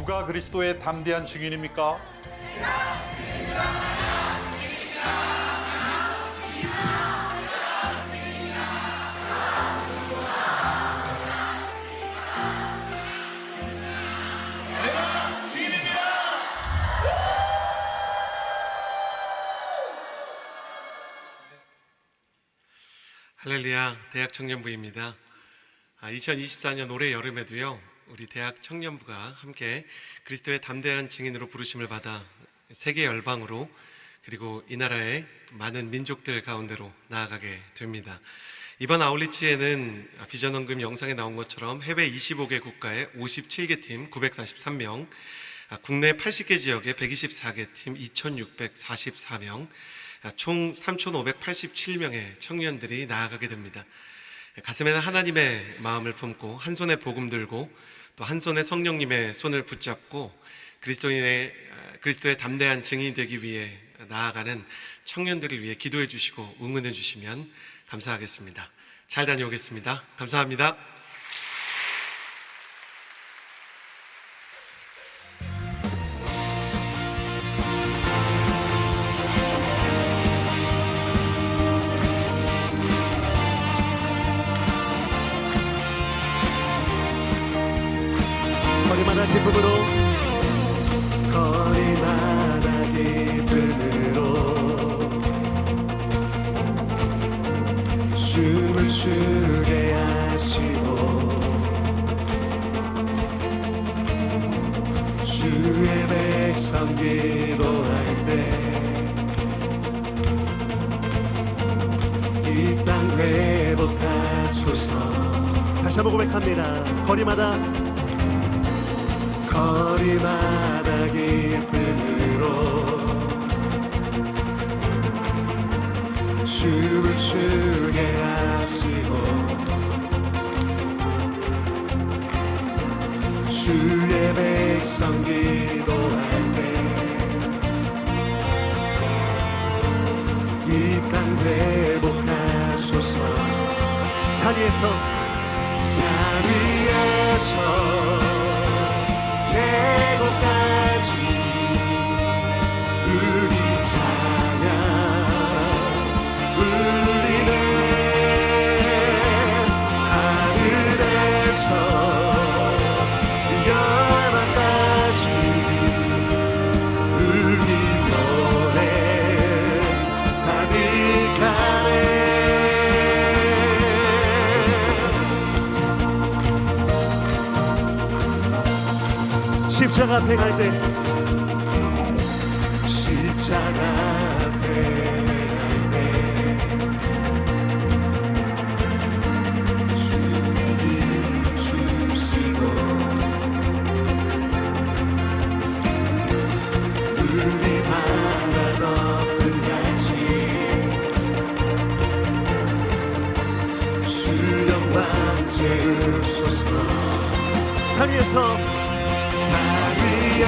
누가 그리스도의 담대한 증인입니까? 할렐루야 대학 청년부입니다. 아, 2024년 올해 여름에도요 우리 대학 청년부가 함께 그리스도의 담대한 증인으로 부르심을 받아 세계 열방으로 그리고 이 나라의 많은 민족들 가운데로 나아가게 됩니다. 이번 아울리치에는 비전 헌금 영상에 나온 것처럼 해외 25개 국가의 57개 팀 943명, 아, 국내 80개 지역의 124개 팀 2,644명, 아, 총 3,587명의 청년들이 나아가게 됩니다. 가슴에는 하나님의 마음을 품고 한 손에 복음 들고 또 한 손에 성령님의 손을 붙잡고 그리스도인의 아, 그리스도의 담대한 증인이 되기 위해 나아가는 청년들을 위해 기도해 주시고 응원해 주시면 감사하겠습니다. 잘 다녀오겠습니다. 감사합니다. 거리마다 기쁨으로. 거리마다 기쁨으로. 춤을 추게 하시고. 주의 백성 기도할 때. 이 땅 회복하소서. 다시 한번 고백합니다. 거리마다 거리마다 기쁨으로 춤을 추게 하시고 주의 백성 기도할 때 이 땅 회복하소서. 산 위에서 산 위에서 계 십자가 앞에 갈 때. 십자가 앞에 갈때. 주님 주시고. 우리 바다 같이 수영방 채우소서. 산 위에서 산위